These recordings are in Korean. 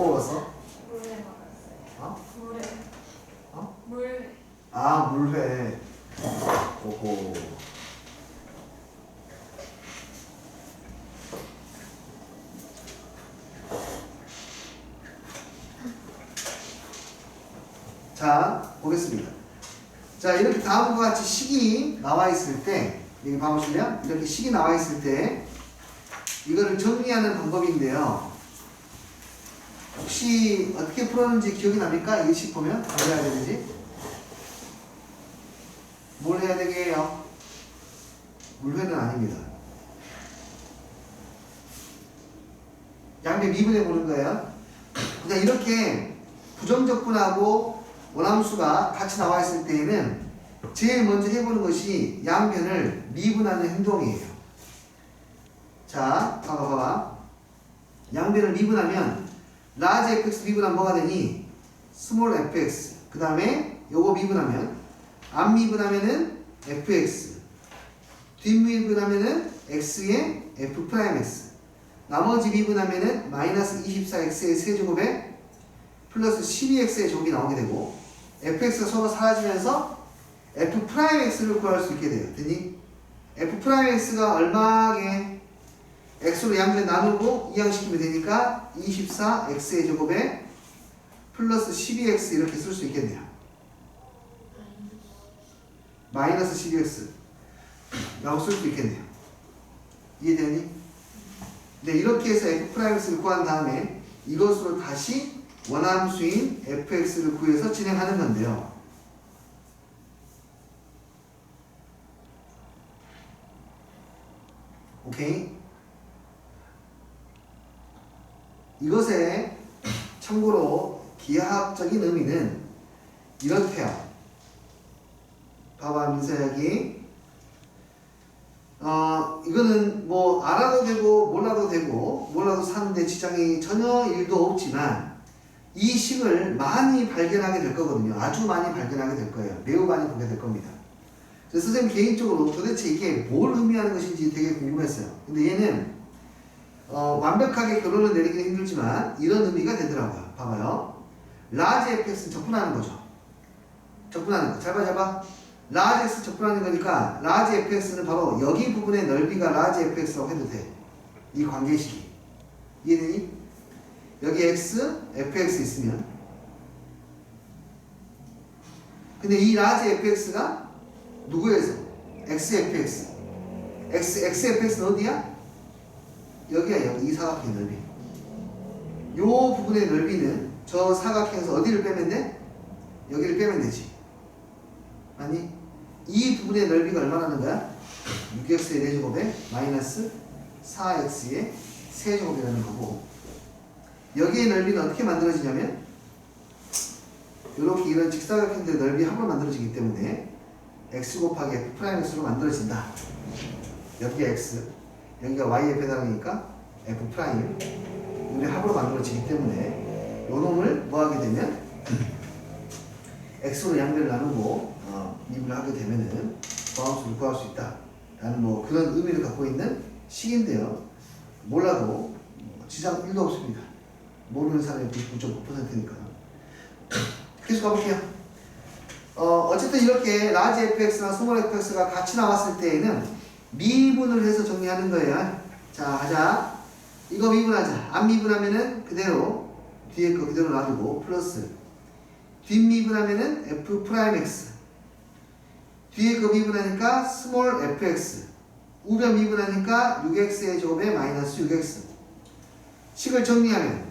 뭐 먹었어? 물에 먹었어요. 어? 물에. 어? 물. 아 물회 오호 자 보겠습니다 자 이렇게 다음과 같이 식이 나와 있을 때 여기 봐보시면 이렇게 식이 나와 있을 때 이거를 정리하는 방법인데요 혹시 어떻게 풀었는지 기억이 납니까? 이식 보면 어떻게 해야 되는지 뭘 해야 되게요? 물회는 아닙니다. 양배 미분해 보는 거예요. 그냥 이렇게 부정적분하고 원함수가 같이 나와 있을 때에는 제일 먼저 해보는 것이 양변을 미분하는 행동이에요. 자, 봐봐, 봐봐. 양변을 미분하면 라지 fx 미분하면 뭐가 되니? 스몰 fx. 그 다음에 요거 미분하면 앞 미분하면은 fx 뒷 미분하면은 x의 f 프라임 x 나머지 미분하면은 마이너스 24x의 세제곱에 플러스 12x의 제곱이 나오게 되고 fx가 서로 사라지면서 f 프라임 x를 구할 수 있게 돼요 되니? f 프라임 x가 얼마게 x로 양변 나누고 이항시키면 되니까 24x의 제곱에 플러스 12x 이렇게 쓸 수 있겠네요 마이너스 12x 라고 쓸 수 있겠네요. 이해되니? 네, 이렇게 해서 f'x를 구한 다음에 이것으로 다시 원함수인 fx를 구해서 진행하는 건데요. 오케이? 이것의 참고로 기하학적인 의미는 이렇대요. 봐봐 민서 여기 어 이거는 뭐 알아도 되고 몰라도 되고 몰라도 사는데 지장이 전혀 일도 없지만 이 식을 많이 발견하게 될 거거든요. 아주 많이 발견하게 될 거예요. 매우 많이 보게 될 겁니다. 그래서 선생님 개인적으로 도대체 이게 뭘 의미하는 것인지 되게 궁금했어요. 근데 얘는 어, 완벽하게 결론을 내리기는 힘들지만 이런 의미가 되더라고요 봐봐요 라지 fx는 적분하는 거죠 적분하는 거 잡아 잡아 라지 x 접근하는 거니까 라지 fx는 바로 여기 부분의 넓이가 라지 fx라고 해도 돼. 이 관계식이. 이해되니? 여기 x, fx 있으면 근데 이 라지 fx가 누구에서? x fx. x, x fx는 어디야? 여기야 여기 이 사각형의 넓이. 요 부분의 넓이는 저 사각형에서 어디를 빼면 돼? 여기를 빼면 되지. 아니 이 부분의 넓이가 얼마나는 거야? 6x의 4제곱에 마이너스 4x의 세제곱이라는 거고 여기의 넓이는 어떻게 만들어지냐면 이렇게 이런 직사각형들의 넓이 합으로 만들어지기 때문에 x 곱하기 f 프라임 x로 만들어진다. 여기가 x, 여기가 y에 배당이니까 f 프라임 우리 합으로 만들어지기 때문에 요 놈을 뭐 하게 되면 x로 양변을 나누고 어, 미분을 하게 되면은 과함수를 구할 수 있다 라는 뭐 그런 의미를 갖고 있는 식인데요. 몰라도 뭐 지장 1도 없습니다. 모르는 사람이 99.9%니까. 계속 가볼게요. 어, 어쨌든 이렇게 라지 fx나 스몰 fx가 같이 나왔을 때에는 미분을 해서 정리하는 거예요. 자, 하자. 이거 미분하자. 안 미분하면은 그대로 뒤에 거 그대로 놔두고 플러스 뒷미분하면은 f 프라임 x 뒤에 거 미분하니까 스몰 fx 우변 미분하니까 6x의 제곱에 마이너스 6x 식을 정리하면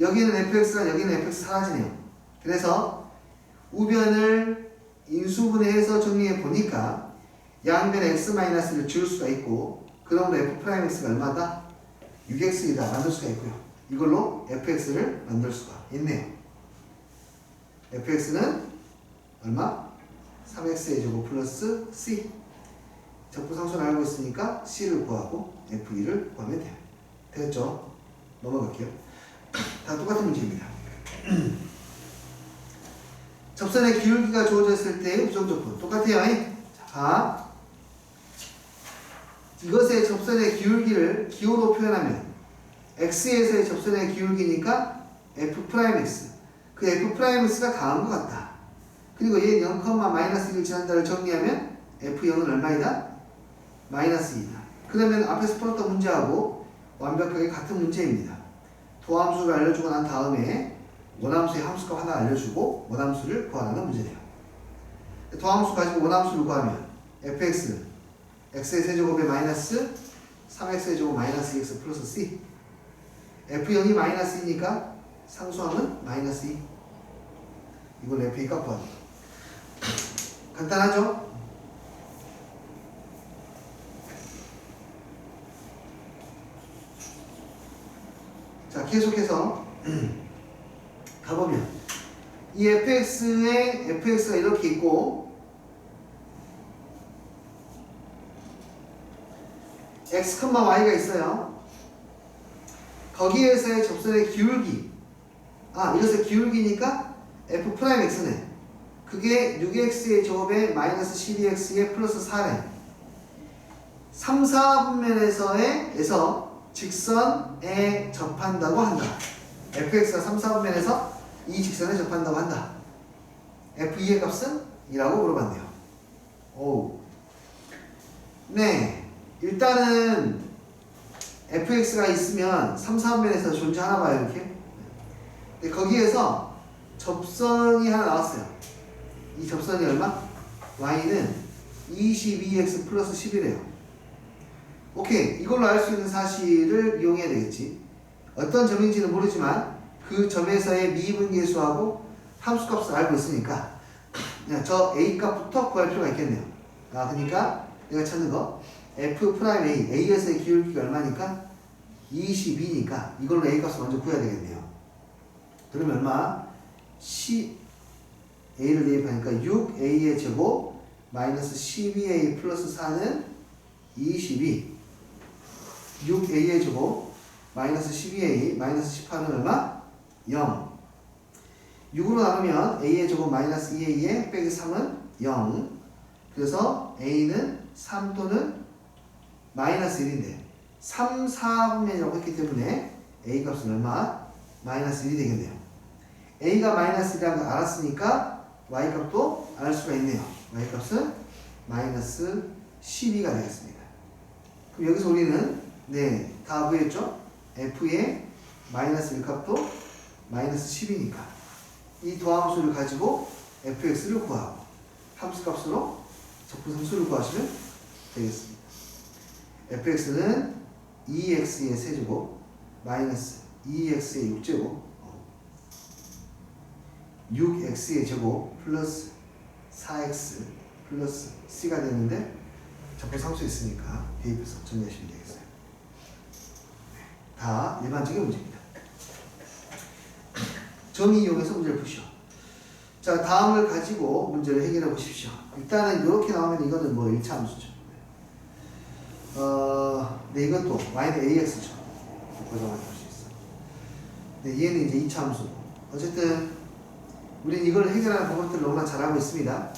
여기는 fx가 여기는 fx 사라지네요 그래서 우변을 인수분해해서 정리해 보니까 양변 x 마이너스를 지울 수가 있고 그러므로 f 프라임 x가 얼마다? 6x이다 만들 수가 있고요 이걸로 fx를 만들 수가 있네요 fx는 얼마? 3x의 제곱 플러스 c 적부상수를 알고 있으니까 c를 구하고 f2를 구하면 돼요 되겠죠? 넘어갈게요 다 똑같은 문제입니다 접선의 기울기가 주어졌을 때의 부정적분 똑같아요 자, 봐. 이것의 접선의 기울기를 기호로 표현하면 x에서의 접선의 기울기니까 f 프라임 x 그 f 프라임 x가 강한 것 같다. 그리고 얘 0, 마이너스 1을 지난다를 정리하면 f0은 얼마이다? 마이너스 2다. 그러면 앞에서 풀었던 문제하고 완벽하게 같은 문제입니다. 도함수를 알려주고 난 다음에 원함수의 함수값 하나 알려주고 원함수를 구하라는 문제네요. 도함수 가지고 원함수를 구하면 fx x의 세제곱에 마이너스 3x의 제곱 마이너스 2x 플러스 c. f0이 마이너스이니까 상수함은 마이너스 2 이걸 f의 값 구하는 거 간단하죠? 자 계속해서 가보면 이 fx에 fx가 이렇게 있고 x, y가 있어요. 거기에서의 접선의 기울기 아 이것의 기울기니까 f 프라임 x네 그게 6x의 제곱에 마이너스 12x의 플러스 4래 3, 4분면에서의 에서 직선에 접한다고 한다 fx가 3, 4분면에서 이 직선에 접한다고 한다 f2의 값은? 이라고 물어봤네요 오. 네 일단은 fx가 있으면 3, 4분면에서 존재하나 봐요 이렇게. 근데 거기에서 접선이 하나 나왔어요. 이 접선이 얼마? y는 22x 플러스 10이래요. 오케이. 이걸로 알 수 있는 사실을 이용해야 되겠지. 어떤 점인지는 모르지만 그 점에서의 미분계수하고 함수값을 알고 있으니까 그냥 저 a 값부터 구할 필요가 있겠네요. 아 그러니까 내가 찾는 거 f 프라임 a a에서의 기울기가 얼마니까? 22니까. 이걸로 a 값을 먼저 구해야 되겠네요. 그러면 얼마? 10 a를 대입하니까 6a의 제곱 마이너스 12a 플러스 4는 22 6a의 제곱 마이너스 12a 마이너스 18은 얼마? 0 6으로 나누면 a의 제곱 마이너스 2a에 빼기 3은 0 그래서 a는 3 또는 마이너스 1인데 3, 4분면이라고 했기 때문에 a 값은 얼마? 마이너스 1이 되겠네요 a가 마이너스 1이라는 걸 알았으니까 y 값도 알 수가 있네요. y 값은 마이너스 12가 되겠습니다. 그럼 여기서 우리는 네, 다 구했죠? f의 마이너스 1 값도 마이너스 10이니까 이 도함수를 가지고 fx를 구하고 함수 값으로 적분상수를 구하시면 되겠습니다. Fx는 2x의 세제곱 마이너스 2x의 6제곱 6x의 제곱 플러스 4x 플러스 c가 되는데 적분 상수 있으니까 대입해서 정리하시면 되겠어요. 네, 다 일반적인 문제입니다. 정의 이용해서 문제를 푸시오. 자 다음을 가지고 문제를 해결해 보십시오. 일단은 이렇게 나오면 이거는 뭐 1차 함수죠. 어, 네 이것도 y는 ax죠. 고정할 수 있어. 네 얘는 이제 2차 함수. 어쨌든 우린 이걸 해결하는 방법들을 너무나 잘 알고 있습니다.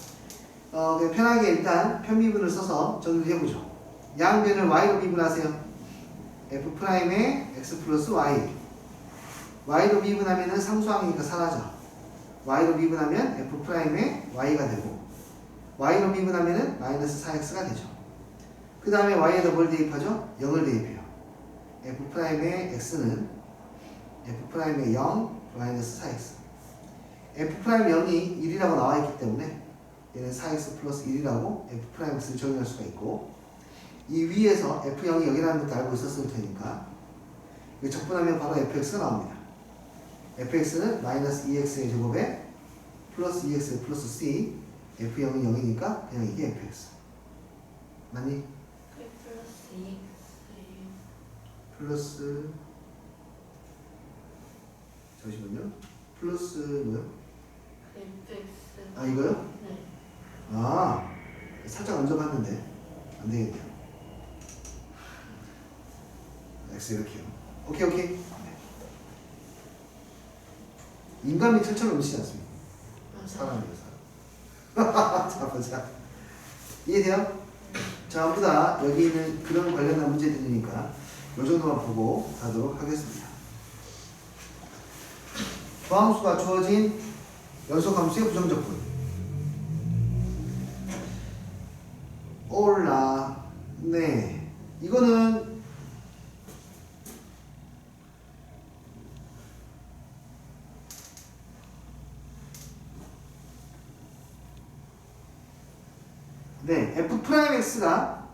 어, 그냥 편하게 일단 편미분을 써서 정리를 해보죠. 양변을 y로 미분하세요. f 프라임에 x 플러스 y. y로 미분하면은 상수항이니까 사라져. y로 미분하면 f 프라임에 y가 되고 y로 미분하면은 마이너스 4x가 되죠. 그 다음에 y에다 뭘 대입하죠? 0을 대입해요. f 프라임의 x는 f 프라임의 0 마이너스 4x. f'0이 1이라고 나와 있기 때문에 얘는 4x 플러스 1이라고 f'x를 정의할 수가 있고 이 위에서 f0이 0이라는 것도 알고 있었을 테니까 이거 적분하면 바로 fx가 나옵니다. fx는 마이너스 2x의 제곱에 플러스 2x 플러스 c f0이 0이니까 그냥 이게 fx 맞니? 플러스 2x 플러스 잠시만요 플러스 뭐요? fx 아 이거요? 네 아 살짝 얹어봤는데 안 되겠네요. X 이렇게요. 오케이 오케이. 네. 인간이 틀처럼 미치지 않습니다. 사람이에요 사람. 자 보자. 이해돼요? 전부 다 여기 있는 그런 관련한 문제들이니까 요 정도만 보고 가도록 하겠습니다. 도함수가 주어진 연속함수의 부정적분. 올라. 네. 이거는 네, f 프라임 x가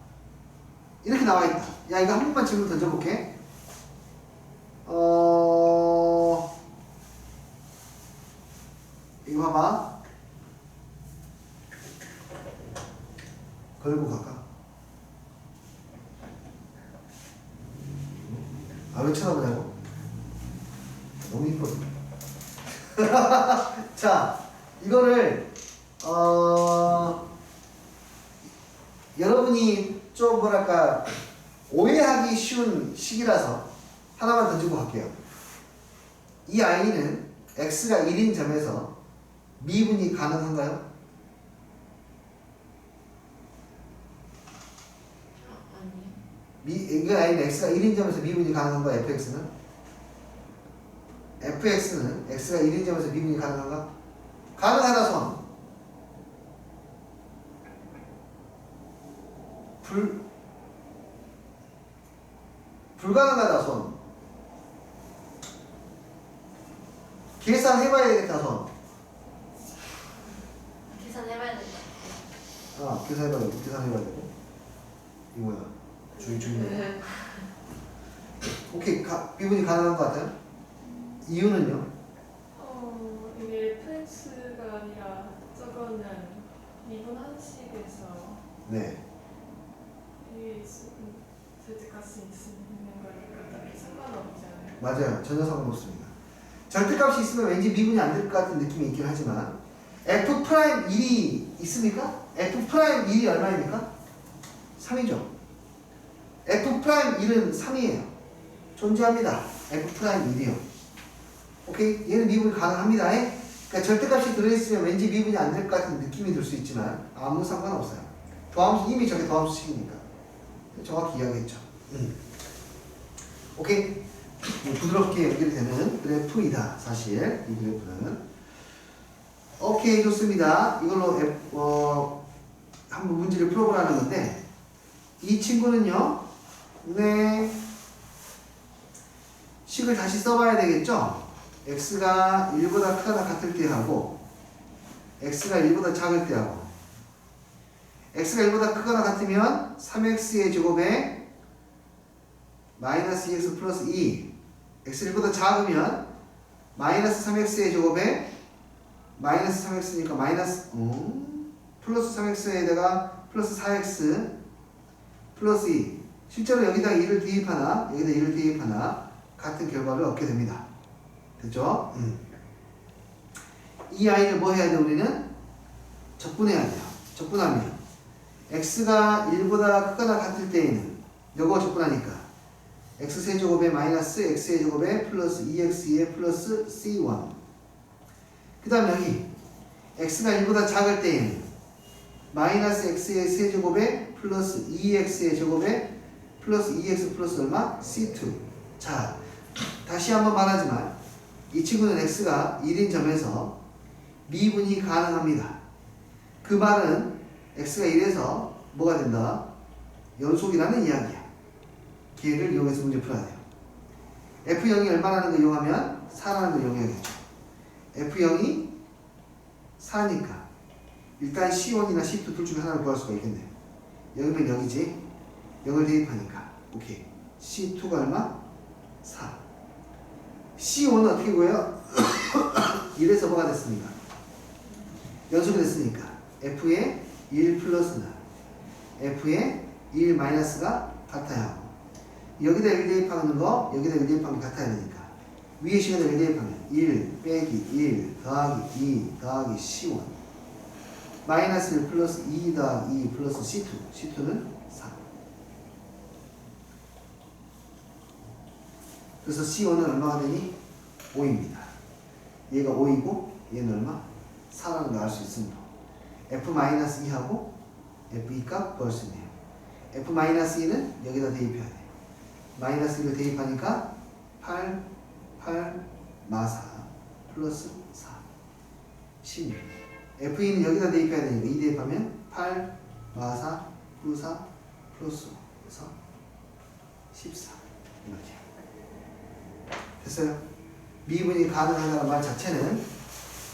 이렇게 나와 있다. 야, 이거 한 번만 질문 던져볼게. 어, 이거 봐봐. 걸고 갈까? 아, 왜 쳐다보냐고? 너무 이뻐서. 자, 이거를, 어, 여러분이 좀 뭐랄까, 오해하기 쉬운 식이라서 하나만 던지고 갈게요. 이 아이는 x가 1인 점에서 미분이 가능한가요? 아. 미, 이 아이는 x가 1인 점에서 미분이 가능한가? fx는? fx는 x가 1인 점에서 미분이 가능한가? 가능하다 손. 불 불가능하다 손. 계산해봐야 되겠다 손. 계산해봐야 같아요. 아 계산해봐야 되고 계산해봐야 되고. 이 뭐야? 주인 주인. 네. 오케이 가, 미분이 가능한 것 같아요. 이유는요? 어, 이게 FX가 아니라 저거는 미분 한식에서 네. 있는 거니까 딱히 맞아요. 전혀 상관없습니다. 절대값이 있으면 왠지 미분이 안 될 것 같은 느낌이 있긴 하지만 f 프라임 1이 있습니까? f 프라임 1이 얼마입니까? 3이죠. f 프라임 1은 3이에요. 존재합니다. f 프라임 1이요. 오케이? 얘는 미분이 가능합니다. 그러니까 절대값이 들어있으면 왠지 미분이 안 될 것 같은 느낌이 들 수 있지만 아무 상관없어요. 도함수 이미 저게 도함수식이니까 정확히 이야기했죠. 음. 오케이? 뭐 부드럽게 연결되는 그래프이다 사실 이 그래프는. 오케이 좋습니다. 이걸로 앱, 어, 한번 문제를 풀어보라는 건데 이 친구는요 네 식을 다시 써봐야 되겠죠? X가 1보다 크거나 같을 때 하고 x가 1보다 작을 때 하고. X가 1보다 크거나 같으면 3x의 제곱에 마이너스 2x 플러스 2 x1보다 작으면 마이너스 3x의 제곱에 마이너스 3x니까 마이너스 음, 플러스 3x에다가 플러스 4x 플러스 2 실제로 여기다 2를 대입하나 여기다 2를 대입하나 같은 결과를 얻게 됩니다 됐죠? 음. 이 아이를 뭐 해야 돼 우리는? 적분해야 돼요 적분하면 x가 1보다 크거나 같을 때에는 요거 적분하니까 x세제곱에 마이너스 x세제곱에 플러스 2x에 플러스 c1 그 다음 여기 x가 1보다 작을 때에는 마이너스 x의 세제곱에 플러스 2x의 제곱에 플러스 2x 플러스 얼마? c2 자 다시 한번 말하지만 이 친구는 x가 1인 점에서 미분이 가능합니다 그 말은 x가 1에서 뭐가 된다? 연속이라는 이야기야 기회를 이용해서 문제 풀어야 돼요. F0이 얼마라는 걸 이용하면 4라는 걸 이용해야겠죠. F0이 4니까 일단 C1이나 C2 둘 중에 하나를 구할 수가 있겠네요. 여기면 여기지. 0을 대입하니까 오케이. C2가 얼마? 4. C1은 어떻게 구해요? 1에서 뭐가 됐습니까? 연속이 됐으니까 F의 1 플러스는 F의 1 마이너스가 같아요. 여기다 1 대입하는 거 여기다 1 대입하는 게 같아야 되니까. 위에 시간에 1 대입하면 1 빼기 1 더하기 2 더하기 C1 마이너스 1 플러스 2 더하기 2 플러스 C2 C2는 4 그래서 C1은 얼마가 되니? 5입니다. 얘가 5이고 얘는 얼마? 4라는 걸 알 수 있습니다. F-2하고 F2 값 있네요. F-2는 여기다 대입해야 돼 마이너스 1을 대입하니까 8, 8, 마사 플러스 4 16 F는 여기다 대입해야 되니까 2 대입하면 8 마사 플러스 4 플러스 4 14 이렇게 됐어요? 미분이 가능하다는 말 자체는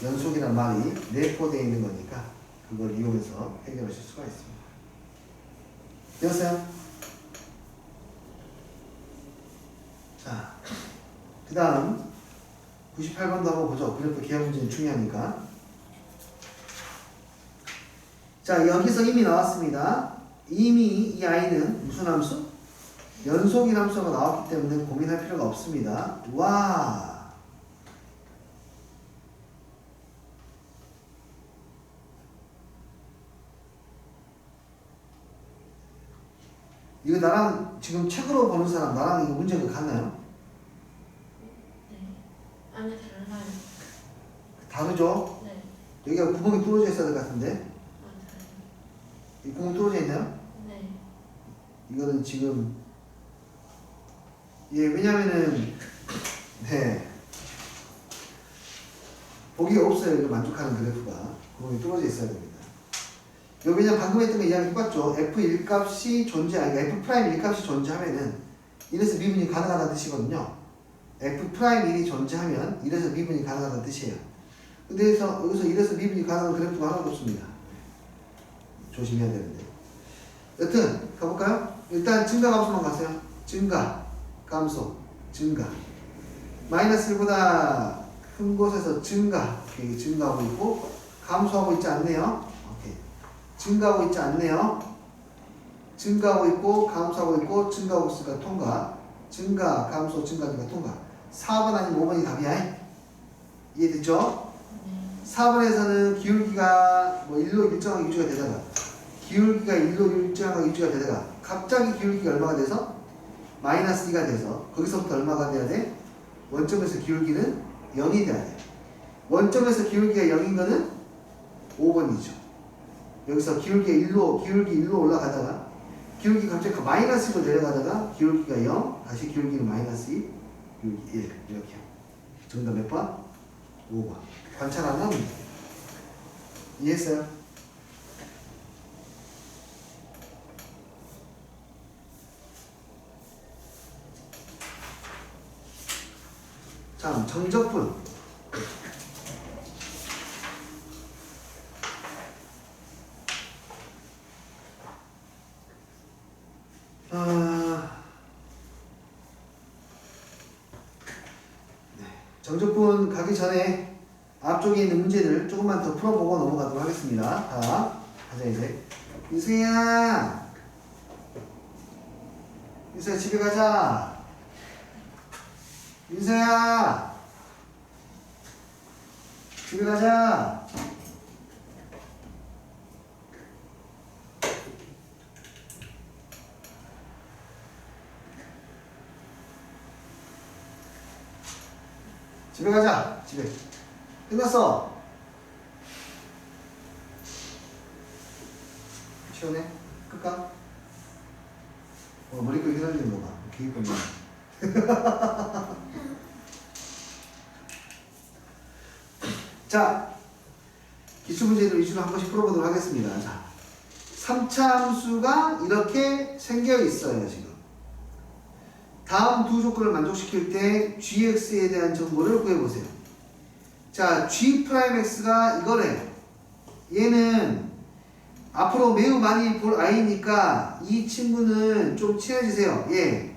연속이라는 말이 내포되어 있는 거니까 그걸 이용해서 해결하실 수가 있습니다. 되었어요? 자, 그 다음 98번도 한번 보죠. 그래프 기하 문제는 중요하니까. 자, 여기서 이미 나왔습니다. 이미 이 아이는 무슨 함수? 연속인 함수가 나왔기 때문에 고민할 필요가 없습니다. 와! 이거 나랑 지금 책으로 보는 사람 나랑 이거 문제가 같나요? 네. 아니 달라요. 다르죠? 네. 여기가 구멍이 뚫어져 있어야 될 것 같은데 맞아요. 이 구멍 뚫어져 있나요? 네. 이거는 지금 예 왜냐면은 네 보기가 없어요 이거 만족하는 그래프가 구멍이 뚫어져 있어야 됩니다 여기 그냥 방금 했던 거 이야기 해봤죠 f1 값이 존재 아니 f 프라임 1 값이 존재하면은 이래서 미분이 가능하다는 뜻이거든요 f 프라임 1이 존재하면 이래서 미분이 가능하다는 뜻이에요 근데 여기서, 여기서 이래서 미분이 가능한 그래프가 하나도 없습니다 조심해야 되는데 여튼 가볼까요? 일단 증가 감소만 가세요. 증가 감소 증가 마이너스 1보다 큰 곳에서 증가 증가하고 있고 감소하고 있지 않네요. 증가하고 있지 않네요. 증가하고 있고 감소하고 있고 증가하고 있으니까 통과 증가 감소 증가니까 통과 4번 아니면 5번이 답이야. 이해됐죠? 네. 4번에서는 기울기가 뭐 1로 일정하게 유지가 되다가 기울기가 1로 일정하게 유지가 되다가 갑자기 기울기가 얼마가 돼서 마이너스 2가 돼서 거기서부터 얼마가 돼야 돼? 원점에서 기울기는 0이 돼야 돼. 원점에서 기울기가 0인 거는 5번이죠. 여기서 기울기가 1로 기울기 1로 올라가다가 기울기 갑자기 그 마이너스 1로 내려가다가 기울기가 0 다시 기울기는 마이너스 2 기울기 1 이렇게 정답 몇 번? 5번 관찰 안 하면 돼. 이해했어요? 자, 정적분. 아, 네. 정적분 가기 전에 앞쪽에 있는 문제들 조금만 더 풀어보고 넘어가도록 하겠습니다. 자, 가자 이제. 유수야, 유수야 집에 가자. 윤서야 집에 가자 집에 가자 집에 끝났어 시원해? 끌까? 어 머리끈 휘날리는 거 봐 기입근만 자, 기출문제들 위주로 한 번씩 풀어보도록 하겠습니다. 자, 3차 함수가 이렇게 생겨 있어요, 지금. 다음 두 조건을 만족시킬 때 gx에 대한 정보를 구해보세요. 자, g'x가 이거래요. 얘는 앞으로 매우 많이 볼 아이니까 이 친구는 좀 친해지세요. 얘.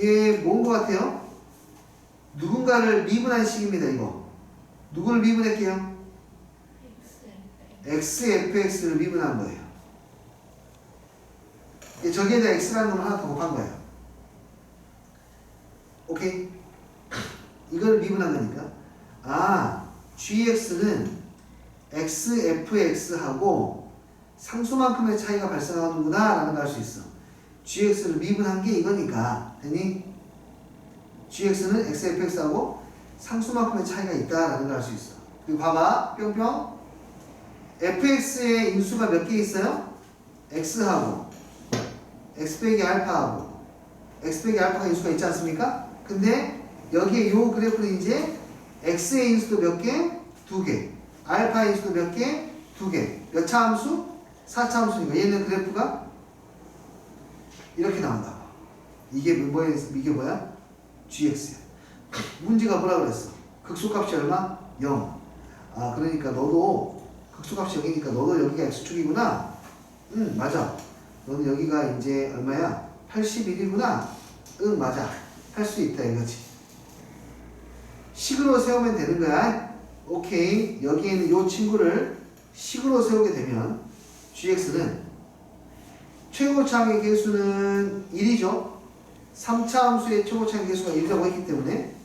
얘뭔 것 같아요? 누군가를 미분한 식입니다, 이거. 누구를 미분할게요? X. xfx를 미분한 거예요. 예, 저기에다 x라는 놈을 하나 더 곱한 거예요. 오케이? 이걸 미분한 거니까. 아, gx는 xfx하고 상수만큼의 차이가 발생하는구나 라는 걸 알 수 있어. gx를 미분한 게 이거니까. 되니? gx는 xfx하고 상수만큼의 차이가 있다 라는 걸 알 수 있어. 그리고 봐봐, 뿅뿅. fx의 인수가 몇 개 있어요? x하고 x 빼기 알파하고 x 빼기 알파가 인수가 있지 않습니까? 근데 여기에 요 그래프는 이제 x의 인수도 몇 개? 두 개. 알파의 인수도 몇 개? 두 개. 몇 차 함수? 4차 함수니까 얘는 그래프가 이렇게 나온다. 이게 뭐야? 이게 뭐야? gx야. 문제가 뭐라 그랬어? 극소값이 얼마? 0. 아 그러니까 너도 극소값이 0이니까 너도 여기가 x축이구나. 응 맞아. 너는 여기가 이제 얼마야? 81이구나. 응 맞아. 할 수 있다 이거지. 식으로 세우면 되는 거야. 오케이. 여기에 있는 요 친구를 식으로 세우게 되면 gx는 최고차항의 개수는 1이죠. 3차 함수의 최고차항의 개수가 1이라고 했기 때문에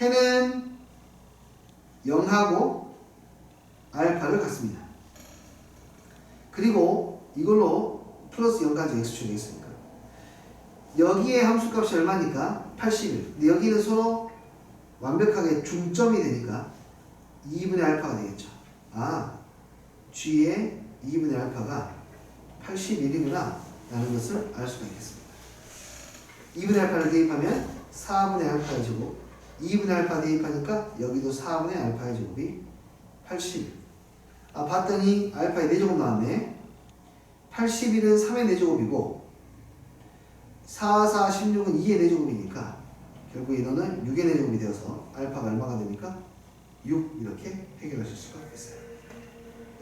해는 0하고 알파를 갖습니다. 그리고 이걸로 플러스 0까지 x축이 있으니까 여기에 함수값이 얼마니까? 81. 근데 여기는 서로 완벽하게 중점이 되니까 2분의 알파가 되겠죠. 아, g의 2분의 알파가 81이구나 라는 것을 알 수가 있겠습니다. 2분의 알파를 대입하면 4분의 알파의 제곱 2분의 알파 대입하니까 여기도 4분의 알파의 제곱이 81. 아 봤더니 알파의 4제곱 나왔네. 81은 3의 4제곱이고 4, 4, 16은 2의 4제곱이니까 결국 인원은 6의 4제곱이 되어서 알파가 얼마가 되니까 6 이렇게 해결하실 수가 있어요.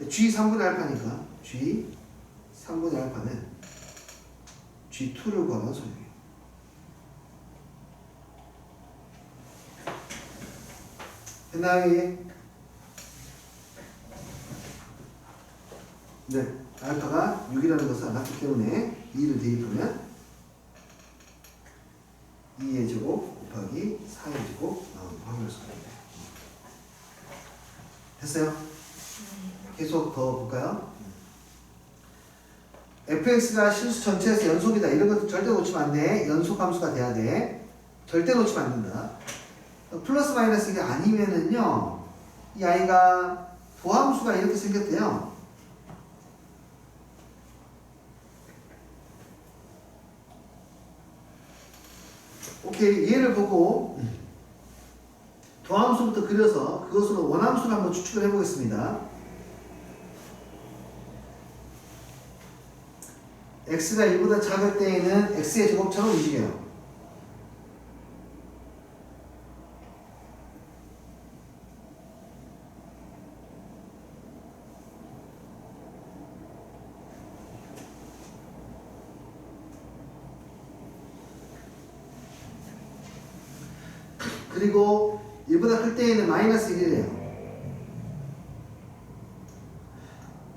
G 3분의 알파니까 G 3분의 알파는 G2를 구하는 소리예요. 됐나요? 네, 알파가 6이라는 것을 알았기 때문에 2를 대입하면 2의 제곱 곱하기 4의 제곱 나오는 거 확인할 수가 있네요. 됐어요? 네. 계속 더 볼까요? fx가 실수 전체에서 연속이다. 이런 것도 절대 놓치면 안 돼. 연속 함수가 돼야 돼. 절대 놓치면 안 된다. 플러스 마이너스 이게 아니면은요, 이 아이가 도함수가 이렇게 생겼대요. 오케이, 얘를 보고 도함수부터 그려서 그것으로 원함수를 한번 추측을 해보겠습니다. X가 1보다 작을 때에는 x의 제곱처럼 움직여요. 그리고 1보다 클 때에는 마이너스 1이래요.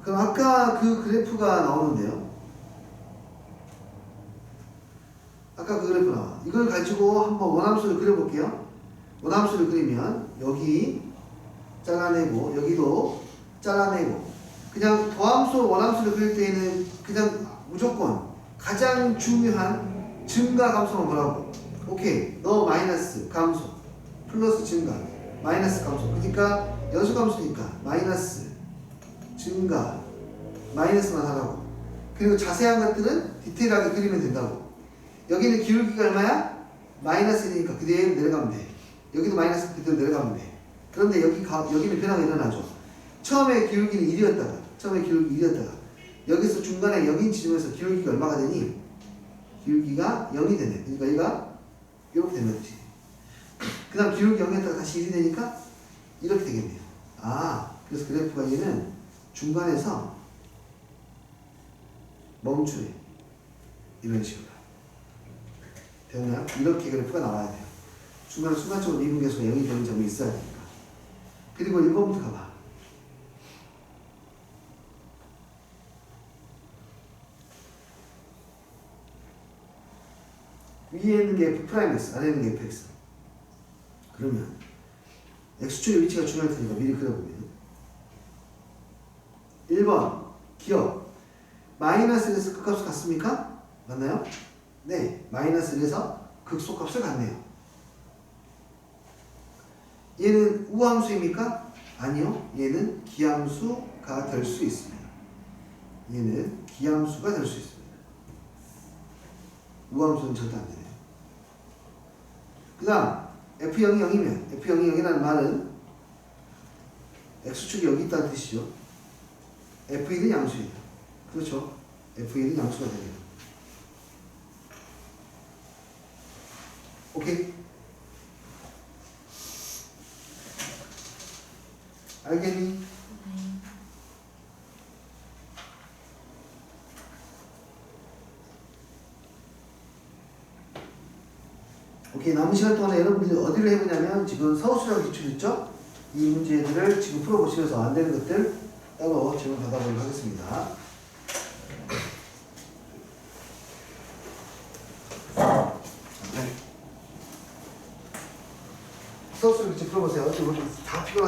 그럼 아까 그 그래프가 나오는데요. 아까 그 그래프 나와. 이걸 가지고 한번 원함수를 그려볼게요. 원함수를 그리면 여기 잘라내고 여기도 잘라내고 그냥 도함수 원함수를 그릴 때에는 그냥 무조건 가장 중요한 증가 감소만 보라고. 오케이. 너 마이너스 감소 플러스 증가 마이너스 감소. 그러니까 연수 감소니까 마이너스 증가 마이너스만 하라고. 그리고 자세한 것들은 디테일하게 그리면 된다고. 여기는 기울기가 얼마야? 마이너스 1이니까 그대로 내려가면 돼. 여기도 마이너스 그대로 내려가면 돼. 그런데 여기 가, 여기는 변화가 일어나죠. 처음에 기울기는 1이었다가 처음에 기울기 1이었다가 여기서 중간에 0인 지점에서 기울기가 얼마가 되니? 기울기가 0이 되네. 그러니까 얘가 이렇게 되는 거지. 그 다음 기울기 0이었다가 다시 1이 되니까 이렇게 되겠네요. 아, 그래서 그래프가 얘는 중간에서 멈추네. 이런 식으로. 되나요? 이렇게 그래프가 나와야 돼요. 중간에 순간적으로 미분 계수가 0이 되는 점이 있어야 되니까. 그리고 1번부터 가봐. 위에 있는 게 F'X, 아래에 있는 게 FX. 그러면 X축의 위치가 중요할 테니까 미리 그려보면 1번 기억 마이너스 1에서 극값을 같습니까? 맞나요? 네, 마이너스 1에서 극소값을 갖네요. 얘는 우함수입니까? 아니요. 얘는 기함수가 될 수 있습니다. 얘는 기함수가 될 수 있습니다. 우함수는 절대 안 되네요. 그 다음 F0이 0이면 F0이 0이라는 말은 X축이 여기 있다는 뜻이죠. F1은 양수예요. 그렇죠? F1은 양수가 됩니다. 오케이? 알겠니? 네. 오케이 남은 시간 동안에 여러분들이 어디를 해보냐면 지금 서술형 기출 있죠? 이 문제들을 지금 풀어보시면서 안 되는 것들 따로 질문 받아보도록 하겠습니다. 서술형